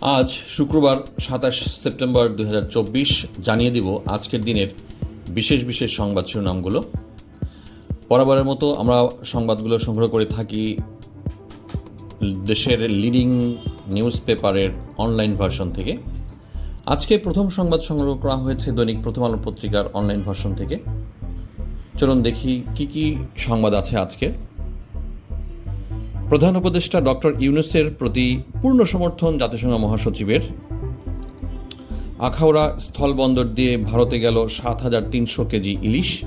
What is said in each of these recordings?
আজ শুক্রবার সাতাশ সেপ্টেম্বর দু হাজার চব্বিশ জানিয়ে দিব আজকের দিনের বিশেষ বিশেষ সংবাদ শিরোনামগুলো। বরাবরের মতো আমরা সংবাদগুলো সংগ্রহ করে থাকি দেশের লিডিং নিউজ পেপারের অনলাইন ভার্সন থেকে। আজকে প্রথম সংবাদ সংগ্রহ করা হয়েছে দৈনিক প্রথম আলো পত্রিকার অনলাইন ভার্সন থেকে। চলুন দেখি কি কি সংবাদ আছে আজকের প্রধান উপদেষ্টা ডক্টর ইউনুসের প্রতি পূর্ণ সমর্থন জাতিসংঘ মহাসচিবের। আখাউড়া স্থলবন্দর দিয়ে ভারতে গেল সাত হাজার তিনশো কেজি ইলিশ।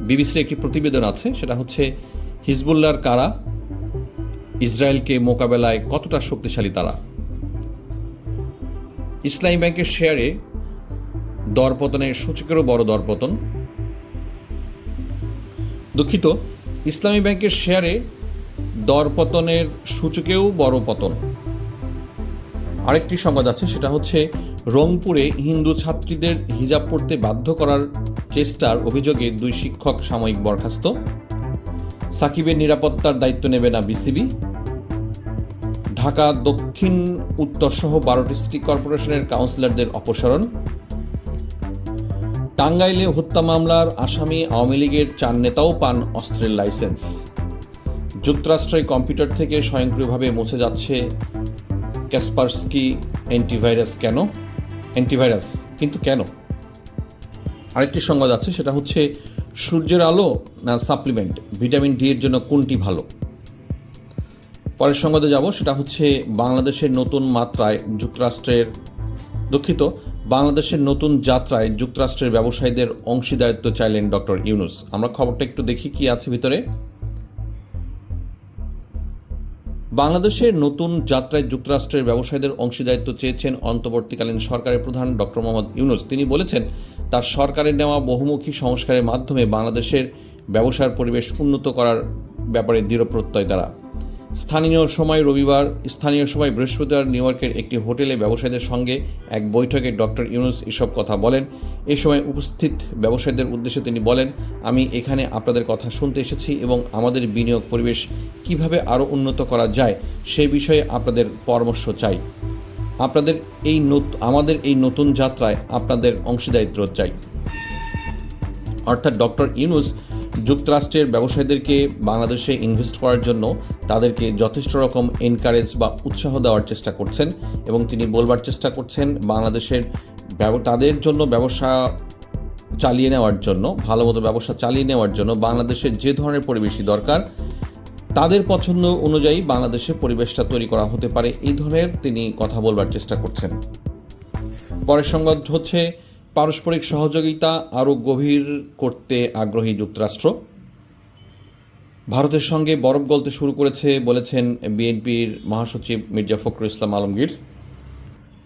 বিবিসির একটি প্রতিবেদন আছে, সেটা হচ্ছে, হিজবুল্লাহর কারা? ইসরায়েলকে মোকাবেলায় কতটা শক্তিশালী তারা? ইসলামী ব্যাংকের শেয়ারে দরপতনের সূচকেরও বড় দরপতন। দুঃখিত, ইসলামী ব্যাংকের শেয়ারে দরপতনের সূচকেও বড় পতন। আরেকটি সংবাদ আছে, সেটা হচ্ছে রংপুরে হিন্দু ছাত্রীদের হিজাব পড়তে বাধ্য করার চেষ্টার অভিযোগে দুই শিক্ষক সাময়িক বরখাস্ত। সাকিবের নিরাপত্তার দায়িত্ব নেবে না বিসিবি। ঢাকা দক্ষিণ উত্তর সহ বারোটি সিটি কর্পোরেশনের কাউন্সিলরদের অপসারণ। টাঙ্গাইলে হত্যা মামলার আসামি আওয়ামী লীগের চার নেতাও পান অস্ত্রের লাইসেন্স। যুক্তরাষ্ট্রের কম্পিউটার থেকে স্বয়ংক্রিয়ভাবে মুছে যাচ্ছে ক্যাসপারস্কি অ্যান্টিভাইরাস কেন? অ্যান্টিভাইরাস, কিন্তু কেন? আরেকটি সংবাদ আছে, সেটা হচ্ছে সূর্যের আলো না সাপ্লিমেন্ট? ভিটামিন ডি এর জন্য কোনটি ভালো? পরের সংবাদে যাব, সেটা হচ্ছে বাংলাদেশের নতুন মাত্রায় যুক্তরাষ্ট্রের, দুঃখিত, বাংলাদেশের নতুন যাত্রায় যুক্তরাষ্ট্রের ব্যবসায়ীদের অংশীদারিত্ব চাইলেন ডক্টর ইউনুস। আমরা খবরটা একটু দেখি কি আছে ভিতরে। বাংলাদেশের নতুন যাত্রায় যুক্তরাষ্ট্রের ব্যবসায়ীদের অংশীদারিত্ব চেয়েছেন অন্তর্বর্তীকালীন সরকারের প্রধান ডক্টর মোহাম্মদ ইউনুস। তিনি বলেছেন, তার সরকারের নেওয়া বহুমুখী সংস্কারের মাধ্যমে বাংলাদেশের ব্যবসার পরিবেশ উন্নত করার ব্যাপারে দৃঢ় প্রত্যয় দ্বারা স্থানীয় সময় রবিবার, স্থানীয় সময় বৃহস্পতিবার নিউ ইয়র্কের একটি হোটেলে ব্যবসায়ীদের সঙ্গে এক বৈঠকে ডক্টর ইউনুস এসব কথা বলেন। এ সময় উপস্থিত ব্যবসায়ীদের উদ্দেশ্যে তিনি বলেন, আমি এখানে আপনাদের কথা শুনতে এসেছি এবং আমাদের বিনিয়োগ পরিবেশ কীভাবে আরও উন্নত করা যায় সে বিষয়ে আপনাদের পরামর্শ চাই। আপনাদের এই আমাদের এই নতুন যাত্রায় আপনাদের অংশীদারিত্ব চাই। অর্থাৎ ডক্টর ইউনুস যুক্তরাষ্ট্রের ব্যবসায়ীদেরকে বাংলাদেশে ইনভেস্ট করার জন্য তাদেরকে যথেষ্ট রকম এনকারেজ বা উৎসাহ দেওয়ার চেষ্টা করছেন এবং তিনি বলবার চেষ্টা করছেন বাংলাদেশের তাদের জন্য ব্যবসা চালিয়ে নেওয়ার জন্য, ভালো মতো ব্যবসা চালিয়ে নেওয়ার জন্য বাংলাদেশের যে ধরনের পরিবেশই দরকার, তাদের পছন্দ অনুযায়ী বাংলাদেশে পরিবেশটা তৈরি করা হতে পারে। এই ধরনের তিনি কথা বলবার চেষ্টা করছেন। পরের সংবাদ হচ্ছে পারস্পরিক সহযোগিতা আরও গভীর করতে আগ্রহী যুক্তরাষ্ট্র। ভারতের সঙ্গে বরফ গলতে শুরু করেছে বলেছেন বিএনপির মহাসচিব মির্জা ফখরুল ইসলাম আলমগীর।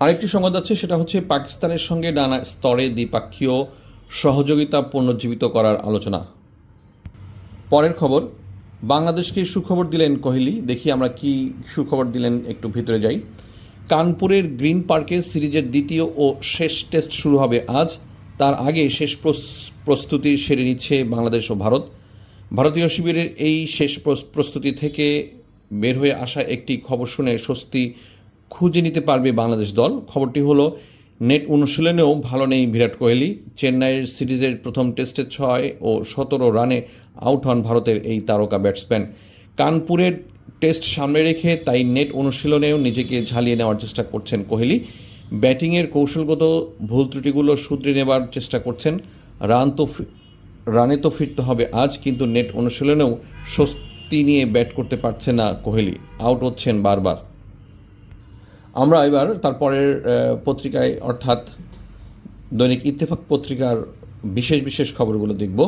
আরেকটি সংবাদ আছে, সেটা হচ্ছে পাকিস্তানের সঙ্গে নানা স্তরে দ্বিপাক্ষীয় সহযোগিতা পুনর্জীবিত করার আলোচনা। পরের খবর, বাংলাদেশকে সুখবর দিলেন কোহলি। দেখি আমরা কি সুখবর দিলেন, একটু ভিতরে যাই। কানপুরের গ্রিন পার্কে সিরিজের দ্বিতীয় ও শেষ টেস্ট শুরু হবে আজ। তার আগে শেষ প্রস- প্রস্তুতি সেরে নিচ্ছে বাংলাদেশ ও ভারত। ভারতীয় শিবিরের এই শেষ প্রস- প্রস্তুতি থেকে বের হয়ে আসা একটি খবর শুনে স্বস্তি খুঁজে নিতে পারবে বাংলাদেশ দল। খবরটি হলো, নেট অনুশীলনেও ভালো নেই বিরাট কোহলি। চেন্নাইয়ের সিরিজের প্রথম টেস্টে ছয় ও সতেরো রানে আউট হন ভারতের এই তারকা ব্যাটসম্যান। কানপুরের টেস্ট সামনে রেখে তাই নেট অনুশীলনেও নিজেকে ঝালিয়ে নেওয়ার চেষ্টা করছেন কোহলি। ব্যাটিংয়ের কৌশলগত ভুল ত্রুটিগুলো শুধরে নেবার চেষ্টা করছেন। রান তো রানে তো ফিরতে হবে আজ, কিন্তু নেট অনুশীলনেও স্বস্তি নিয়ে ব্যাট করতে পারছে না কোহলি। আউট হচ্ছেন বারবার। আমরা এবার তারপরের পত্রিকায়, অর্থাৎ দৈনিক ইত্তেফাক পত্রিকার বিশেষ বিশেষ খবরগুলো দেখব।